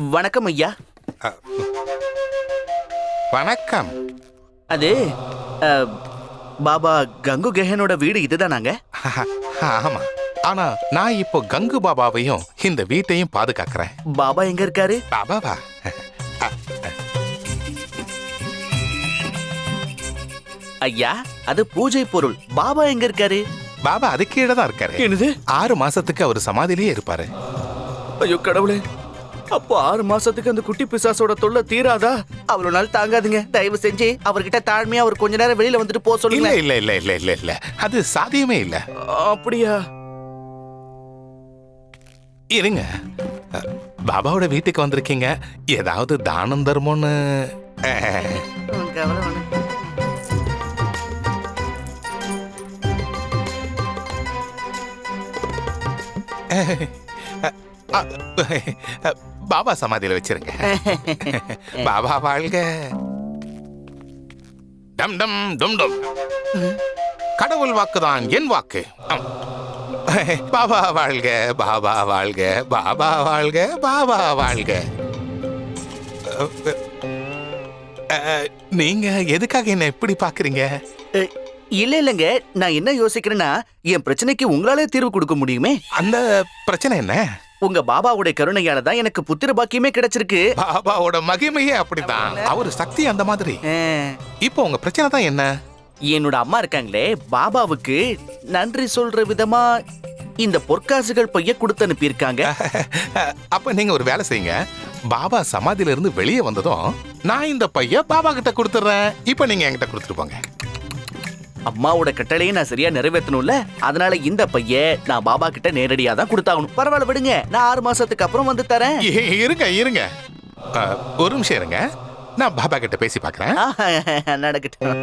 வணக்கம் ஐயா. வணக்கம். அது பாபா கங்கு கெஹனோட வீடு இதுதானாங்க ஆமா. ஆனா நான் இப்போ கங்கு பாபாவையும் இந்த வீட்டையும் பாதுகாக்கிறேன். பாபா எங்க இருக்காரு? பாபாவா? ஐயா அது பூஜை பொருள். பாபா எங்க இருக்காரு? பாபா அது கீழே தான் இருக்காரு. என்னது? ஆறு மாசத்துக்கு அவர் சமாதியிலேயே இருப்பாரு. ஐயோ கடவுளே. அப்போ ஆறு மாசத்துக்கு அந்த குட்டி பிசாசோட தொல்லை தீராதா? அவ்வளவு நாள் தாங்காதுங்க. தயவு செஞ்சு அவர்கிட்ட தாழ்மையா அவர் கொஞ்ச நேரம் வெளியில வந்துட்டு போக சொல்லுங்க. இல்ல இல்ல இல்ல இல்ல இல்ல அது சாத்தியமே இல்ல. அப்படியா? இருங்க. பாபாவோட வீட்டுக்கு வந்திருக்கீங்க. ஏதாவது தானம் தர்மம்னு அஹ், உம், கவலை வேணாம். அஹ், அஹ், பாபா சமாதியில வச்சிருங்க. பாபா வாழ்க. டம் டம் டும் டும். கடவுள் வாக்குதான் என் வாக்கு. பாபா வாழ்க பாபா வாழ்க பாபா வாழ்க பாபா வாழ்க. நீங்க எதுக்காக என்ன எப்படி பாக்குறீங்க? இல்ல இல்லங்க. நான் என்ன யோசிக்கிறேன்னா என் பிரச்சனைக்கு உங்களாலே தீர்வு கொடுக்க முடியுமே? அந்த பிரச்சனை என்ன? உங்க பாபாவுடைய கருணையால தான் எனக்கு புத்திர பாக்கியமே கிடைச்சிருக்கு. பாபாவோட மகிமையே அப்படிதான். அவர் சக்தி அந்த மாதிரி. இப்போ உங்க பிரச்சனை தான் என்ன? என்னோட அம்மா இருக்காங்களே பாபாவுக்கு நன்றி சொல்ற விதமா இந்த பொற்காசுகள் பைய கொடுத்து அனுப்பியிருக்காங்க. அப்ப நீங்க ஒரு வேலை செய்யுங்க. பாபா சமாதியில இருந்து வெளியே வந்ததும் நான் இந்த பைய பாபா கிட்ட கொடுத்துறேன். இப்ப நீங்க என்கிட்ட கொடுத்துட்டு போங்க. அம்மாவோட கட்டளையை நான் சரியா நிறைவேற்றணும்ல? அதனால இந்த பைய நான் பாபா கிட்ட நேரடியா தான் கொடுத்தாகணும். பரவாயில்ல விடுங்க. நான் ஆறு மாசத்துக்கு அப்புறம் வந்து தரேன். இருங்க இருங்க. ஒரு நிமிஷம் இருங்க. நான் பாபா கிட்ட பேசி பார்க்கறேன் ஆஹா, நடக்கட்டும்.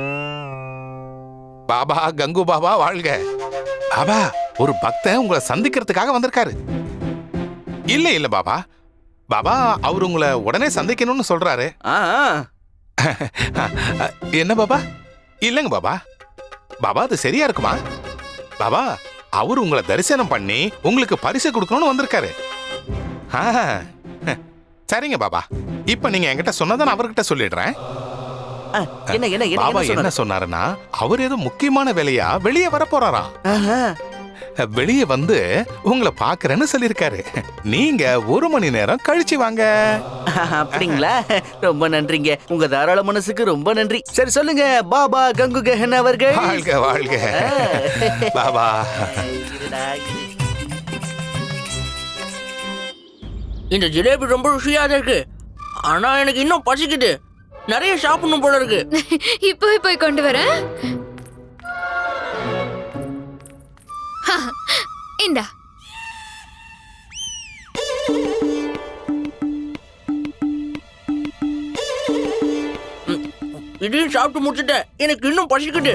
பாபா கங்கு பாபா வாழ்க. பாபா ஒரு பக்தன் உங்களை சந்திக்கிறதுக்காக வந்திருக்காரு. இல்ல இல்ல பாபா. பாபா அவர் உங்களை உடனே சந்திக்கணும்னு சொல்றாரு. என்ன பாபா? இல்லைங்க பாபா. பாபா அது சரியா இருக்குமா? பாபா அவர் உங்களை தரிசனம் பண்ணி உங்களுக்கு பரிசு கொடுக்கணும்னு வந்திருக்காரு. சரிங்க பாபா. இப்ப நீங்க என்கிட்ட சொன்னதை நான் அவர்கிட்ட சொல்லிடுறேன். பாபா என்ன என்ன சொன்னாரு? சொன்னாருன்னா அவர் ஏதோ முக்கியமான வேலையா வெளியே வர போறாராம். வெளியே வந்து உங்களை பாக்குறேன்னு சொல்லியிருக்காரு. நீங்க ஒரு மணி நேரம் கழிச்சு வாங்க. அப்படிங்களா? ரொம்ப நன்றிங்க. உங்க தாராள மனசுக்கு ரொம்ப நன்றி. சரி சொல்லுங்க. பாபா கங்கு கஹன் அவர்கள். வாழ்க வாழ்க. பாபா. இந்த ஜிலேபி ரொம்ப ருசியா தான் இருக்கு. ஆனா எனக்கு இன்னும் பசிக்குது. நிறைய சாப்பிடணும் போல இருக்கு. இப்போவே போய் கொண்டு வரேன். இந்தா இதையும் சாப்பிட்டு முடிச்சுட்டேன். எனக்கு இன்னும் பசிக்குது.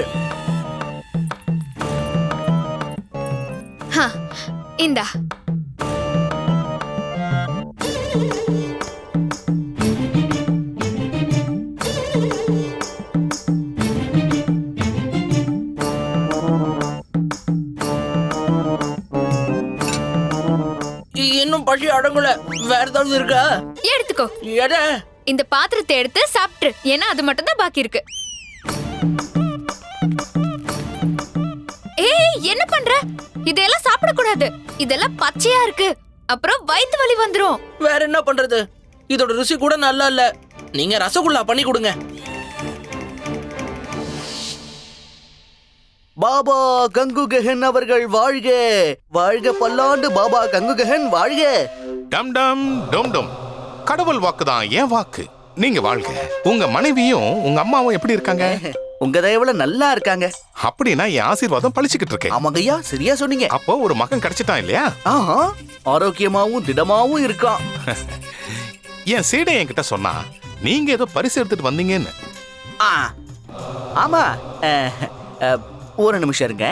இந்தா. பசி அடங்கல. வேற ஏதாவது இருக்கா? எடுத்துக்கோ. எட இந்த பாத்திரத்தை எடுத்து சாப்பிட்டுரு. ஏன்னா அது மட்டும் தான் பாக்கி இருக்கு. ஏய் என்ன பண்ற? இதெல்லாம் சாப்பிடக்கூடாது. இதெல்லாம் பச்சையா இருக்கு. அப்புறம் வயித்து வலி வந்துரும். வேற என்ன பண்றது? இதோட ருசி கூட நல்லா இல்ல. நீங்க ரசகுல்லா பண்ணி கொடுங்க. பாபா கங்கு கஹன் அவர்கள் வாழ்க. வாழ்க பல்லாண்டு பாபா கங்கு கஹன் வாழ்க. டம் டம் டும் டும். கடவுள் வாக்கு தான் என் வாக்கு. நீங்க வாழ்க. உங்க மனைவியும் உங்க அம்மாவும் எப்படி இருக்காங்க? உங்க தயவுல நல்லா இருக்காங்க. அப்படின்னா என் ஆசீர்வாதம் பழிச்சுக்கிட்டு இருக்கேன். ஆமாங்கய்யா சரியா சொன்னீங்க. அப்போ ஒரு மகன் கிடைச்சிட்டான் இல்லையா? ஆஹா ஆரோக்கியமாவும் திடமாவும் இருக்கான். என் சீடை என்கிட்ட சொன்னா நீங்க ஏதோ பரிசு எடுத்துட்டு வந்தீங்கன்னு. ஆமா. ஒரு நிமிஷம் இருங்க.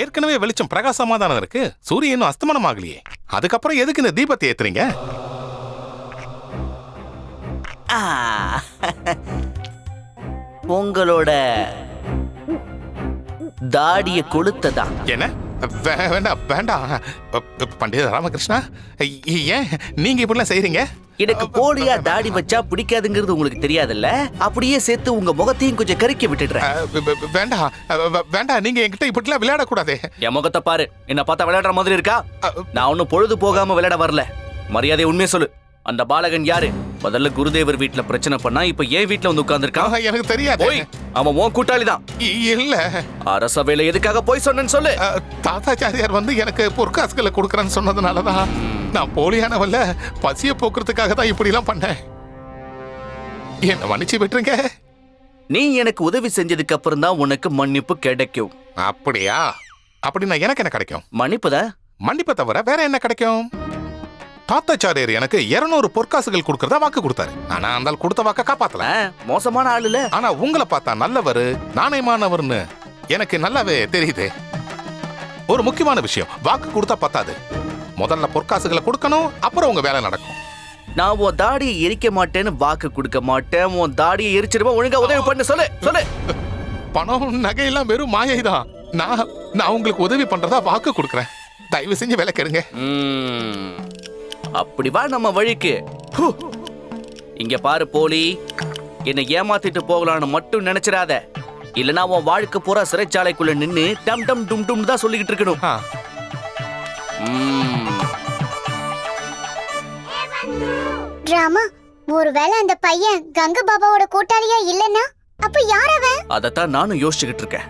ஏற்கனவே வெளிச்சம் பிரகாசமா தானே இருக்கு. சூரியன் இன்னும் அஸ்தமனம் ஆகலையே அதுக்கப்புறம் எதுக்கு இந்த தீபத்தை ஏத்துறீங்க. உங்களோட தாடிய கொளுத்ததா என்ன? வேண்டாம் வேண்டாம் பண்டித ராமகிருஷ்ணா ஏன் நீங்க இப்படிலாம் செய்றீங்க? எனக்கு போலியா தாடி வச்சா பிடிக்காதுங்கிறது உங்களுக்கு தெரியாதுல்ல? அப்படியே சேர்த்து உங்க முகத்தையும் கொஞ்சம் கறிக்க விட்டுடுறேன். வேண்டாம் வேண்டாம் நீங்க என்கிட்ட இப்படிலாம் விளையாடக்கூடாது. என் முகத்தை பாரு என்ன பார்த்தா விளையாடுற மாதிரி இருக்கா? நான் ஒன்னும் பொழுது போகாம விளையாட வரல. மரியாதை உண்மையை சொல்லு. அந்த பாலகன் யாரு? முதல்ல குருதேவர் வீட்ல பிரச்சனை பண்ணா இப்ப ஏன் வீட்ல வந்து உட்கார்ந்திருக்கான் ஆஹா, எனக்கு தெரியாது. போய் அவன் உன் கூட்டாளி தான் இ- இல்ல. அரசவையில எதுக்காக போய் சொன்னேன்னு சொல்லு. தாத்தாச்சாரியார் வந்து எனக்கு பொற்காசுகளை கொடுக்குறேன்னு சொன்னதுனாலதான். நான் போலியானவல்ல பசிய போக்குறதுக்காக தான் இப்படி எல்லாம் பண்ணேன். என்ன மன்னிச்சு விட்டுருங்க. நீ எனக்கு உதவி செஞ்சதுக்கு அப்புறம் தான் உனக்கு மன்னிப்பு கிடைக்கும். அப்படியா? அப்படின்னா எனக்கு என்ன கிடைக்கும்? மன்னிப்புதா? மன்னிப்பை தவிர வேற என்ன கிடைக்கும்? தாத்தாச்சாரியார் எனக்கு 200 பொற்காசுகள் கொடுக்கறதா வாக்கு கொடுத்தாரு. ஆனா அந்த கொடுத்த வாக்க காப்பாத்தல. மோசமான ஆள் இல்ல ஆனா உங்களை பார்த்தா நல்லவர் நாணயமானவர்னு எனக்கு நல்லாவே தெரியுது. ஒரு முக்கியமான விஷயம் வாக்கு கொடுத்தா பத்தாது. முதல்ல பொற்காசுகளை கொடுக்கணும் அப்புறம் உங்க வேலை நடக்கும். நான் உன் தாடியை எரிக்க மாட்டேன்னு வாக்கு கொடுக்க மாட்டேன். உன் தாடியை எரிச்சிருவேன் ஒழுங்கா உதவி பண்ணு சொல்லு சொல்லு. பணம் நகையெல்லாம் வெறும் மாயை தான் நான் நான் உங்களுக்கு உதவி பண்றதா வாக்கு கொடுக்குறேன். தயவு செஞ்சு வேலை கெடுங்க. அப்படி வா நம்ம வழிக்கு. இங்க பாரு போலி. என்னை ஏமாத்திட்டு போகலான்னு மட்டும் நினைச்சிடாத. இல்லனா உன் வாழ்க்கை பூரா சிறைச்சாலைக்குள்ள நின்னு டம் டம் டும் டும் தான் சொல்லிக்கிட்டு இருக்கணும். ராமா ஒருவேளை அந்த பையன் கங்க பாபாவோட கூட்டாளியா இல்லனா அப்ப யார் அவன்? அதைத்தான் நானும் யோசிச்சுக்கிட்டு இருக்கேன்.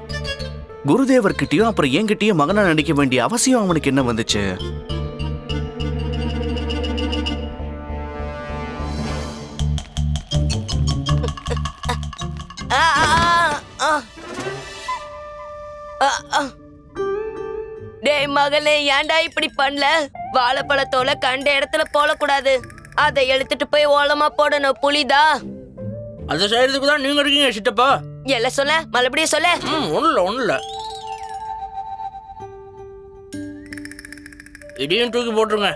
குருதேவர்கிட்டயும் அப்புறம் என்கிட்டயும் மகனா நடிக்க வேண்டிய அவசியம் அவனுக்கு என்ன வந்துச்சு? டேய் மகளே ஏன்டா இப்படி பண்ணல? வாழைப்பழத்தோல கண்ட இடத்துல போடக்கூடாது. அதை எடுத்துட்டு போய் ஓலமா போடணும் புளிதா அதை செய்யறதுக்கு தான் நீங்க இருக்கீங்க சித்தப்பா. எல்லாம் சொல்ல மறுபடியும் சொல்ல. ஒண்ணுல ஒண்ணுல இதையும் தூக்கி போட்டுருங்க.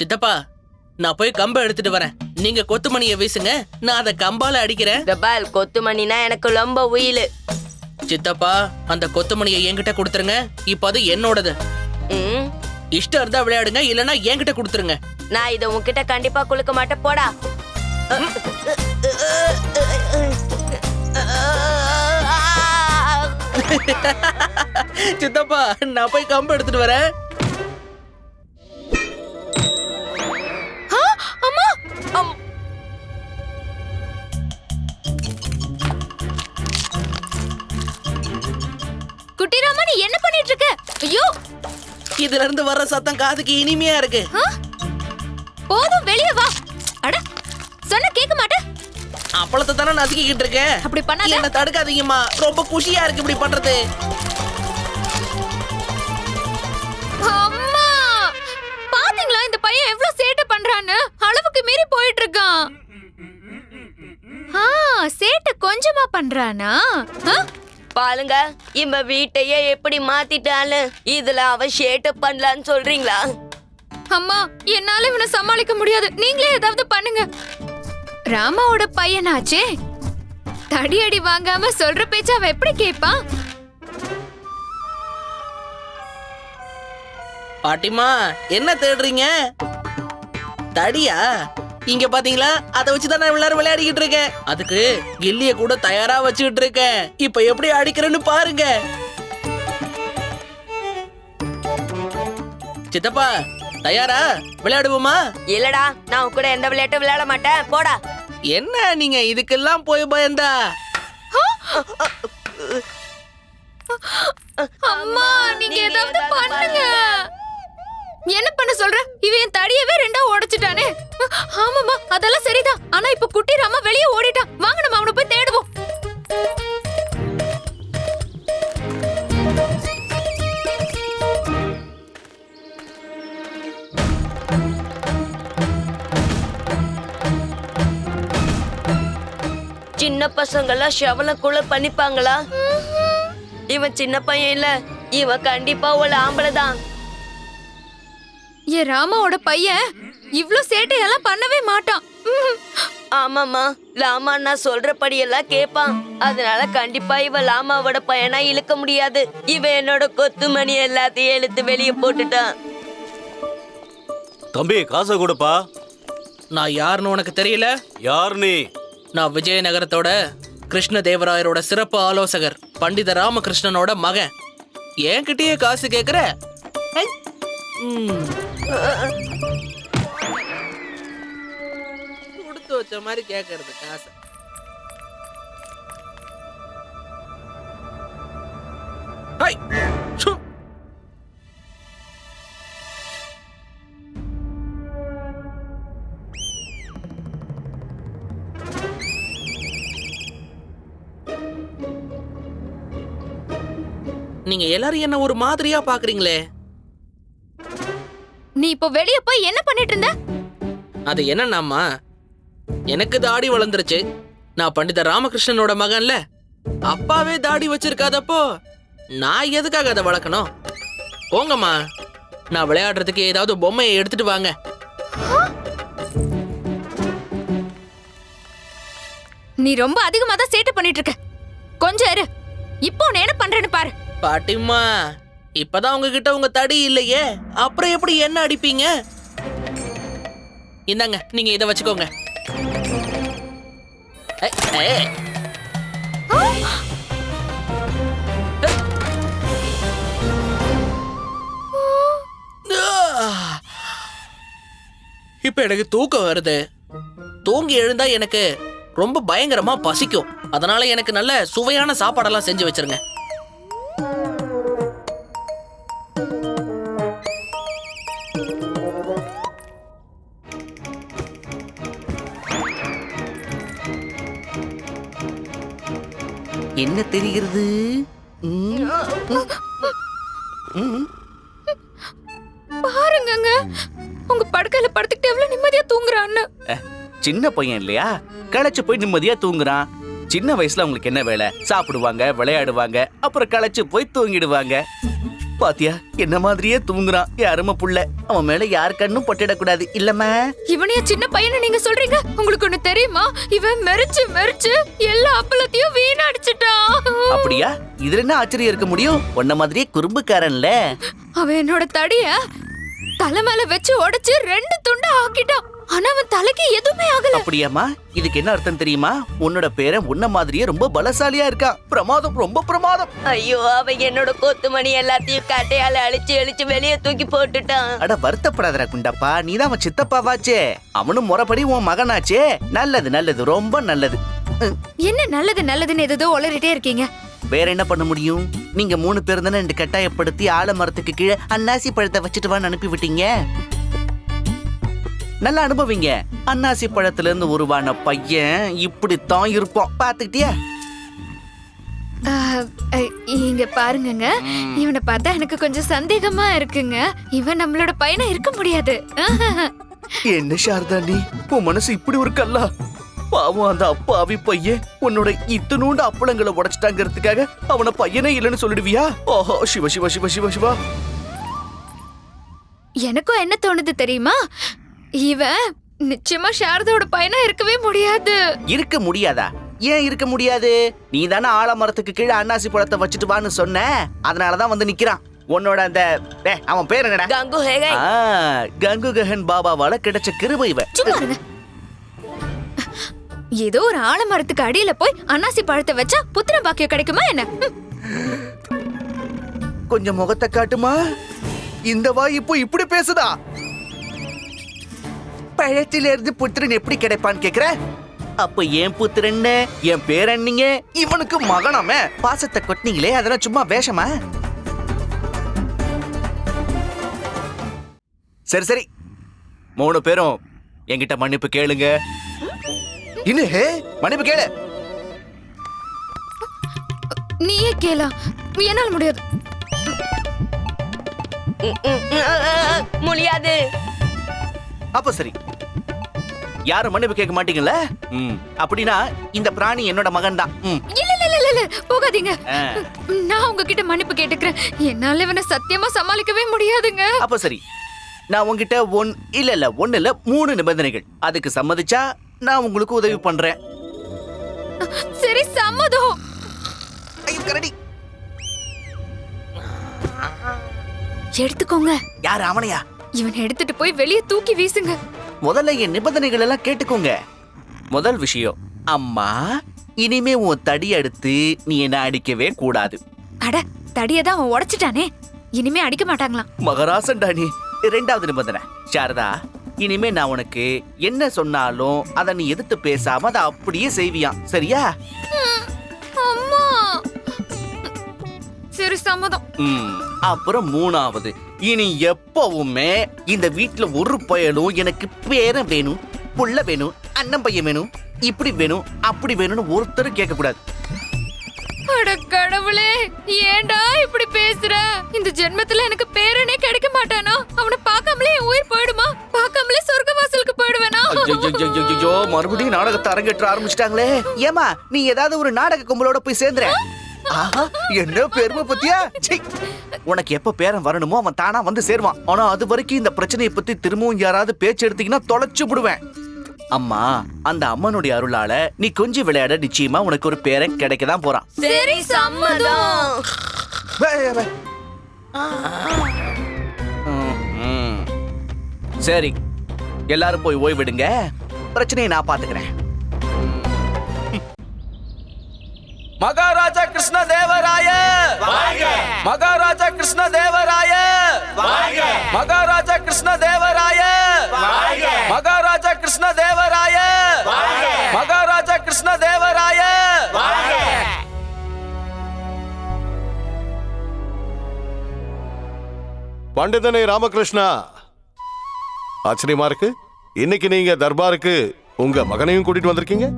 சித்தப்பா நான் போய் கம்பை எடுத்துட்டு வரேன். நீங்க கொத்துமணியை வீசுங்க. நான் அதை கம்பால அடிக்கிறேன். இந்த பால் கொத்துமணினா எனக்கு ரொம்ப உயிலு. சித்தப்பா அந்த கொத்துமணியை என்கிட்ட கொடுத்துருங்க. இப்போ அது என்னோடது. ம், இஷ்டம் இருந்தா விளையாடுங்க இல்லைன்னா என்கிட்ட கொடுத்துருங்க. நான் இதை உன்கிட்ட கண்டிப்பா குளுக்க மாட்டேன். போடா. சித்தப்பா நான் போய் கம்பு எடுத்துட்டு வரேன். நீ என்ன பண்ணிட்டு இருக்க? ஐயோ! இதுல இருந்து வர்ற சத்தம் காதுக்கு இனிமையா இருக்கு? போதும் வெளியே வா. அட சொன்ன கேட்க மாட்டேன் அப்பளத்தை தானே நசுக்கிக்கிட்டு இருக்கேன். அப்படி பண்ணாத. என்ன தடுக்காதீங்கம்மா. ரொம்ப குஷியா இருக்கு இப்படி பண்றது. அம்மா! பாத்தீங்களா இந்த பையன் எவ்வளவு சேட்டை பண்றான்னு? அளவுக்கு மீறி போயிட்டு இருக்கான் ஆ சேட்டை கொஞ்சமா பண்றானா? பாருங்க இம்ம வீட்டையே எப்படி மாத்திட்டான்னு. இதுல அவ ஷேட்டு பண்ணலான்னு சொல்றீங்களா? அம்மா என்னால இவனை சமாளிக்க முடியாது. நீங்களே ஏதாவது பண்ணுங்க. ராமாவோட பையனாச்சே. தடியடி வாங்காம சொல்ற பேச்ச அவன் எப்படி கேட்பான் பாட்டிமா என்ன தேடுறீங்க? தடியா? இங்க பாத்தீங்களா? அதை வச்சு தான் நான் எல்லாரும் விளையாடிக்கிட்டு இருக்கேன். அதுக்கு கில்லிய கூட தயாரா வச்சுக்கிட்டு இருக்கேன். இப்ப எப்படி அடிக்கிறேன்னு பாருங்க. சித்தப்பா தயாரா? விளையாடுவோமா? இல்லடா நான் கூட எந்த விளையாட்டும் விளையாட மாட்டேன். போடா. என்ன நீங்க இதுக்கெல்லாம் போய் பயந்தா? அம்மா நீங்க ஏதாவது பண்ணுங்க. என்ன பண்ண சொல்ற? இவன் என் தடியவே ரெண்டா உடைச்சிட்டானே ஆமாமா அதெல்லாம் சரிதான். ஆனா இப்ப குட்டி ராமா வெளியே ஓடிட்டான். வாங்க நம்ம அவனை போய் தேடுவோம். சின்ன பசங்கெல்லாம் ஷவலக்குள்ள பண்ணிப்பாங்களா? இவன் சின்ன பையன் இல்ல இவன் கண்டிப்பா ஒரு ஆம்பளை தான். என் ராமாவோட பையன் இவ்ளோ சேட்டையெல்லாம் பண்ணவே மாட்டான். ஆமாமா லாமா நான் சொல்றபடி எல்லாம் கேட்பான் அதனால கண்டிப்பா இவ லாமாவோட பையனா இழுக்க முடியாது. இவ என்னோட கொத்துமணி எல்லாத்தையும் இழுத்து வெளியே போட்டுட்டான். தம்பி காசை கொடுப்பா. நான் யாருன்னு உனக்கு தெரியல? யார் நீ? நான் விஜயநகரத்தோட கிருஷ்ணதேவராயரோட சிறப்பு ஆலோசகர் பண்டித ராமகிருஷ்ணனோட மகன். என்கிட்டயே காசு கேக்குற. கொடுத்து வச்ச மாதிரி கேக்குறது காசு. நீங்க எல்லாரும் என்ன ஒரு மாதிரியா பாக்குறீங்களே? நீ இப்போ வெளிய போய் என்ன பண்ணிட்டு இருந்த? அது என்னன்னாமா எனக்கு தாடி வளர்ந்துருச்சு. நான் பண்டித ராமகிருஷ்ணனோட மகன்ல. அப்பாவே தாடி வச்சிருக்காதப்போ. நான் எதுக்காக அதை வளர்க்கணும்? போங்கம்மா. நான் விளையாடுறதுக்கு ஏதாவது பொம்மையை எடுத்துட்டு வாங்க. நீ ரொம்ப அதிகமா தான் சேட்டை பண்ணிட்டு இருக்க. கொஞ்சம் இரு. இப்போ நான் என்ன பண்றேன்னு பாரு. பாட்டிம்மா இப்பதான் உங்ககிட்ட உங்க தடி இல்லையே? அப்புறம் எப்படி என்ன அடிப்பீங்க? இந்தாங்க நீங்க இதை வச்சுக்கோங்க. இப்ப எனக்கு தூக்கம் வருது. தூங்கி எழுந்தா எனக்கு ரொம்ப பயங்கரமா பசிக்கும். அதனால எனக்கு நல்ல சுவையான சாப்பாடெல்லாம் செஞ்சு வச்சிருங்க. என்ன தெரிகிறது. பாருங்கங்க. உங்க படுக்கையில படுத்துக்கிட்டு எவ்வளவு நிம்மதியா தூங்குறான்னு சின்ன பையன் இல்லையா? களைச்சு போய் நிம்மதியா தூங்குறான். சின்ன வயசுல அவங்களுக்கு என்ன வேலை? சாப்பிடுவாங்க விளையாடுவாங்க அப்புறம் களைச்சு போய் தூங்கிடுவாங்க. பாத்தியா? என்ன மாதிரியே தூங்குறான். அருமை புள்ள. அவன் மேல யார் கண்ணும் பட்டிடக்கூடாது. இல்லம்மா. இவனைய சின்ன பையனை நீங்க சொல்றீங்க? உங்களுக்கு ஒண்ணு தெரியுமா? இவன் மெரிச்சு மெரிச்சு எல்லா அப்பளத்தையும் வீணடிச்சிட்டான். அப்படியா? இதுல என்ன ஆச்சரியம் இருக்க முடியும்? உன்ன மாதிரியே குறும்புக்காரன்ல. அவன் என்னோட தடிய தலை மேல வச்சு உடைச்சு ரெண்டு துண்டா ஆக்கிட்டான். ஆனா அவன் தலைக்கு எதுவுமே ஆகல. அப்படியாம்மா? இதுக்கு என்ன அர்த்தம் தெரியுமா? உன்னோட பேரன் உன்ன மாதிரியே ரொம்ப பலசாலியா இருக்கான் பிரமாதம் ரொம்ப பிரமாதம். ஐயோ அவ என்னோட கொத்துமணி எல்லாத்தையும் கட்டையால அழிச்சு அழிச்சு வெளியே தூக்கி போட்டுட்டான். அட வருத்தப்படாதடா குண்டப்பா. நீதான் அவன் சித்தப்பாவாச்சே. அவனும் முறைப்படி உன் மகனாச்சே. நல்லது நல்லது ரொம்ப நல்லது. என்ன நல்லது நல்லதுன்னு எதோ உளறிட்டே இருக்கீங்க. வேற என்ன பண்ண முடியும்? நீங்க மூணு பேர் தானே ரெண்டு கட்டாயப்படுத்தி ஆலமரத்துக்கு கீழே அன்னாசி பழத்தை வச்சுட்டு வான்னு அனுப்பி விட்டீங்க? நல்லா அனுபவிங்க. அன்னாசி பழத்துல இருந்து உருவான பையன் இப்படித்தான் இருப்பான். பாத்துக்கிட்டியா ஆஹ், அஹ், இங்க பாருங்கங்க. இவனை பார்த்தா எனக்கு கொஞ்சம் சந்தேகமா இருக்குங்க. இவன் நம்மளோட பையனா இருக்க முடியாது. ஆஹ். என்ன சாரதா நீ? உன் மனசு இப்படி ஒரு கல்லா? பாவம் அந்த அப்பாவி பையன் உன்னோட இத்தனூண்டு அப்பளங்களை உடைச்சிட்டாங்கிறதுக்காக அவனை பையனே இல்லைன்னு சொல்லிடுவியா? ஓஹோ சிவ சிவ சிவ சிவ சிவா. எனக்கும் என்ன தோணுது தெரியுமா? இவன் நிச்சயமா சாரதாவோட பையனா இருக்கவே முடியாது. இருக்க முடியாதா? ஏன் இருக்க முடியாது? நீ தானே ஆலமரத்துக்கு கீழே அன்னாசி பழத்தை வச்சுட்டு வான்னு சொன்ன. அதனாலதான் வந்து நிக்கிறான். உன்னோட அந்த டேய், அவன் பேர் என்னடா? கங்கு ஹேகை. ஆ, கங்குகஹன் பாபாவால கிடைச்ச கிருபை இவ. சும்மா இருங்க. ஏதோ ஒரு ஆலமரத்துக்கு அடியில போய் அன்னாசி பழத்தை வச்சா புத்திர பாக்கியம் கிடைக்குமா என்ன. கொஞ்சம் முகத்தை காட்டுமா? இந்த வாய் இப்போ இப்படி பேசுதா? பழத்திலிருந்து புத்திரன் எப்படி கிடைப்பான்னு கேக்குற அப்ப ஏன் புத்திரன் என் பேரண்ணிங்க இவனுக்கு மகனாம பாசத்தை கொட்டினீங்களே அதெல்லாம் சும்மா வேஷமா சரி சரி மூணு பேரும் என்கிட்ட மன்னிப்பு கேளுங்க இன்னும் ஹே, மன்னிப்பு கேளு நீயே கேளா என்னால முடியாது முடியாது அப்ப சரி. யாரும் மன்னிப்பு கேட்க மாட்டீங்கல்ல? ம். அப்படின்னா இந்த பிராணி என்னோட மகன் தான் ம். இல்ல இல்ல இல்ல, இல்ல இல்ல போகாதீங்க நான் உங்ககிட்ட மன்னிப்பு கேட்டுக்கிறேன். என்னால இவனை சத்தியமா சமாளிக்கவே முடியாதுங்க. அப்ப சரி. நான் உங்ககிட்ட ஒன் இல்ல இல்ல ஒண்ணு இல்ல மூணு நிபந்தனைகள். அதுக்கு சம்மதிச்சா நான் உங்களுக்கு உதவி பண்றேன். சரி சம்மதம். ஐயோ, கரடி. எடுத்துக்கோங்க. யார் அவனையா? இவன் எடுத்துட்டு போய் வெளியே தூக்கி வீசுங்க. முதல்ல என் நிபந்தனைகள் எல்லாம் கேட்டுக்கோங்க. முதல் விஷயம் அம்மா இனிமே உன் தடி எடுத்து நீ என்ன அடிக்கவே கூடாது. அட தடியதான் அவன் உடைச்சிட்டானே. இனிமே அடிக்க மாட்டாங்களாம். மகராசன்டா நீ ரெண்டாவது நிபந்தனை. சாரதா இனிமே நான் உனக்கு என்ன சொன்னாலும் அதை நீ எதிர்த்து பேசாம அதை அப்படியே செய்வியாம். சரியா? சரி சம்மதம் அப்புறம் மூணாவது இனி எப்பவுமே இந்த வீட்ல ஒரு பயலும் எனக்கு பேரன் வேணும் புள்ள வேணும் அண்ணன் பையன் வேணும் இப்படி வேணும் அப்படி வேணும்னு ஒருத்தரும் கேட்க கூடாது அட கடவுளே ஏன்டா இப்படி பேசுற? இந்த ஜென்மத்துல எனக்கு பேரனே கிடைக்க மாட்டானா? அவனை பார்க்காமலே என் உயிர் போயிடுமா? பார்க்காமலே சொர்க்க வாசலுக்கு போயிடுவேனா மறுபடியும் நாடகத்தை அரங்கேற்ற ஆரம்பிச்சிட்டாங்களே. ஏமா நீ ஏதாவது ஒரு நாடக கும்பலோட போய் சேர்ந்துற ஆஹா, என்ன பெருமை பத்தியா. உனக்கு எப்ப பேரன் வரணுமோ அவன் தானா வந்து சேருவான். ஆனா அது வரைக்கும் இந்த பிரச்சனையை பத்தி திரும்பவும் யாராவது பேச்சு எடுத்தீங்கன்னா தொலைச்சு விடுவேன். அம்மா அந்த அம்மனுடைய அருளால நீ கொஞ்சம் விளையாட நிச்சயமா உனக்கு ஒரு பேரன் கிடைக்க தான் போறான். சரி சம்மதம். சரி எல்லாரும் போய் ஓய்விடுங்க. பிரச்சனையை நான் பாத்துக்கிறேன். கிருஷ்ண தேவராய. மகாராஜா கிருஷ்ண தேவராய. மகாராஜா கிருஷ்ண தேவராய. மகாராஜா கிருஷ்ண தேவராய. மகாராஜா கிருஷ்ண தேவராய. பண்டிதனை ராமகிருஷ்ணா. ஆச்சரியமா இருக்கு. இன்னைக்கு நீங்க தர்பாருக்கு உங்க மகனையும் கூட்டிட்டு வந்திருக்கீங்க?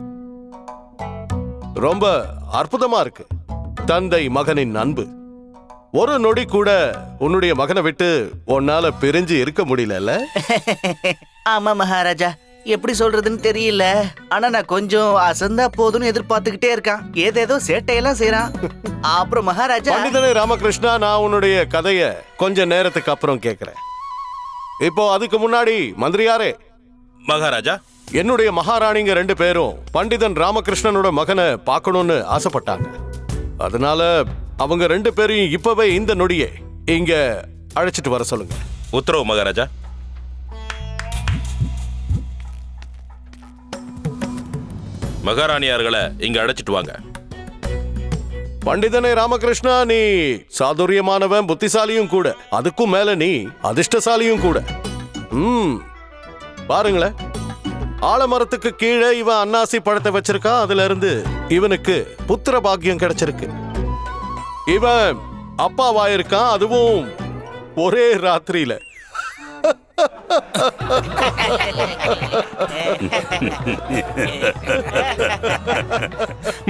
ரொம்ப அற்புதமா இருக்கு. தந்தை மகனின் அன்பு. ஒரு நொடி கூட உன்னுடைய மகனை விட்டு உன்னால பிரிஞ்சு இருக்க முடியலல்ல? ஆமா மகாராஜா. எப்படி சொல்றதுன்னு தெரியல. ஆனா நான் கொஞ்சம் அசந்தா போதும்னு எதிர்பார்த்துக்கிட்டே இருக்கான். ஏதேதோ சேட்டையெல்லாம் செய்யறான் அப்புறம் மகாராஜா பண்டிதனை ராமகிருஷ்ணா நான் உன்னுடைய கதைய கொஞ்ச நேரத்துக்கு அப்புறம் கேக்குறேன். இப்போ அதுக்கு முன்னாடி மந்திரியாரே. மகாராஜா என்னுடைய மகாராணிங்க ரெண்டு பேரும் பண்டிதன் ராமகிருஷ்ணனோட மகனை பார்க்கணும்னு ஆசைப்பட்டாங்க. அதனால அவங்க ரெண்டு பேரையும் இப்பவே இந்த நொடியே இங்க அழைச்சிட்டு வர சொல்லுங்க. உத்தரவு மகாராஜா. மகாராணியார்களை இங்க அழைச்சிட்டு வாங்க. பண்டிதனே ராமகிருஷ்ணா நீ சாதுரியமானவன் புத்திசாலியும் கூட. அதுக்கும் மேல நீ அதிர்ஷ்டசாலியும் கூட. ம் பாருங்களேன். ஆலமரத்துக்கு கீழே இவன் அன்னாசி பழத்தை வச்சிருக்கான் அதுல இருந்து இவனுக்கு புத்திர பாக்கியம் கிடைச்சிருக்கு. இவன் அப்பாவாயிருக்கான் அதுவும் ஒரே ராத்திரியில.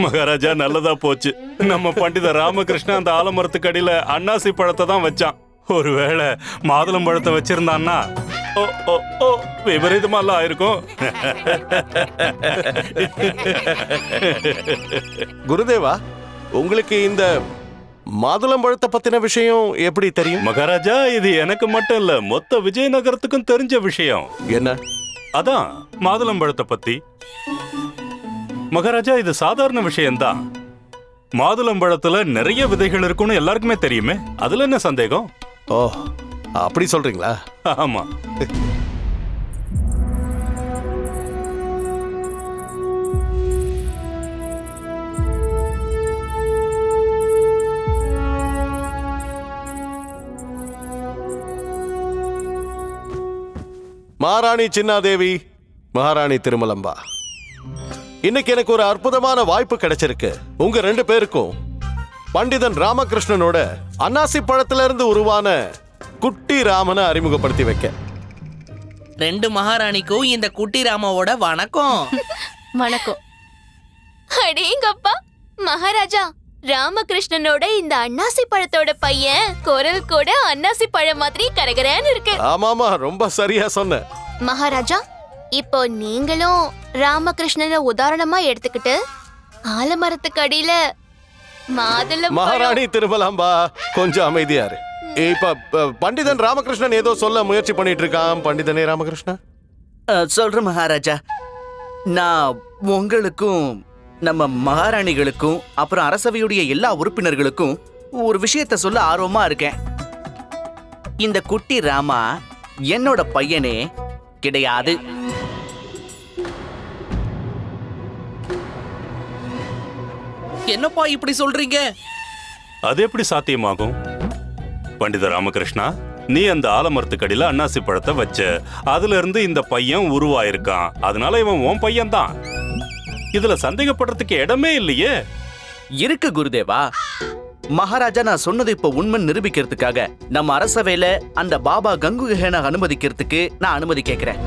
மகாராஜா நல்லதா போச்சு. நம்ம பண்டித ராமகிருஷ்ணன் அந்த ஆலமரத்துக்கு அடியில அன்னாசி பழத்தை தான் வச்சான். ஒருவேளை மாதுளம் பழத்தை வச்சிருந்தான்னா விபரீதமாலாம் ஆயிருக்கும். குருதேவா உங்களுக்கு இந்த மாதுளம்பழத்தை பத்தின விஷயம் எப்படி தெரியும்? மகாராஜா இது எனக்கு மட்டும் இல்ல மொத்த விஜயநகரத்துக்கும் தெரிஞ்ச விஷயம். என்ன? அதான் மாதுளம் பழத்தை பத்தி. மகாராஜா இது சாதாரண விஷயம்தான். மாதுளம் பழத்துல நிறைய விதைகள் இருக்கும்னு எல்லாருக்குமே தெரியுமே அதுல என்ன சந்தேகம்? ஓ அப்படி சொல்றீங்களா? ஆமா. மகாராணி சின்னாதேவி மகாராணி திருமலம்பா. இன்னைக்கு எனக்கு ஒரு அற்புதமான வாய்ப்பு கிடைச்சிருக்கு. உங்க ரெண்டு பேருக்கும் பண்டிதன் ராமகிருஷ்ணனோட அன்னாசி பழத்துல இருந்து உருவான குட்டி ராமனை அறிமுகப்படுத்தி வைக்க. ரெண்டு மகாராணிக்கும் இந்த குட்டி ராமாவோட வணக்கம். வணக்கம். அடேங்கப்பா மகாராஜா ராமகிருஷ்ணனோட இந்த அன்னாசி பழத்தோட பையன் குரல் கூட அன்னாசி பழம் மாதிரி கரகரன்னு இருக்கு. ஆமாமா ரொம்ப சரியா சொன்ன. மகாராஜா இப்போ நீங்களும் ராமகிருஷ்ணனை உதாரணமா எடுத்துக்கிட்டு ஆலமரத்துக்கு அடியில மாதுளம் பழம் மகாராணி திருமலாம்பா கொஞ்சம் அமைதியாரு இப்ப பண்டிதன் ராமகிருஷ்ணன் ஏதோ சொல்ல முயற்சி பண்ணிட்டு இருக்கான் பண்டிதனே ராமகிருஷ்ணா? சொல்றேன் மகாராஜா. நான் உங்களுக்கும் நம்ம மகாராணிகளுக்கும் அப்புறம் அரசவையுடைய எல்லா உறுப்பினர்களுக்கும் ஒரு விஷயத்த சொல்ல ஆர்வமா இருக்கேன். இந்த குட்டி ராமா என்னோட பையனே கிடையாது. என்னப்பா இப்படி சொல்றீங்க? அது எப்படி சாத்தியமாகும்? பண்டித ராமகிருஷ்ணா நீ அந்த ஆலமரத்துக்கடியில அன்னாசி பழத்தை வச்ச. அதுல இருந்து இந்த பையன் உருவாயிருக்கான். அதனால இவன் உன் பையன் தான் இதுல சந்தேகப்படுறதுக்கு இடமே இல்லையே. இருக்கு குருதேவா. மகாராஜா நான் சொன்னது இப்ப உண்மை நிரூபிக்கிறதுக்காக நம்ம அரசவையில அந்த பாபா கங்குகேன அனுமதிக்கிறதுக்கு நான் அனுமதி கேட்கிறேன்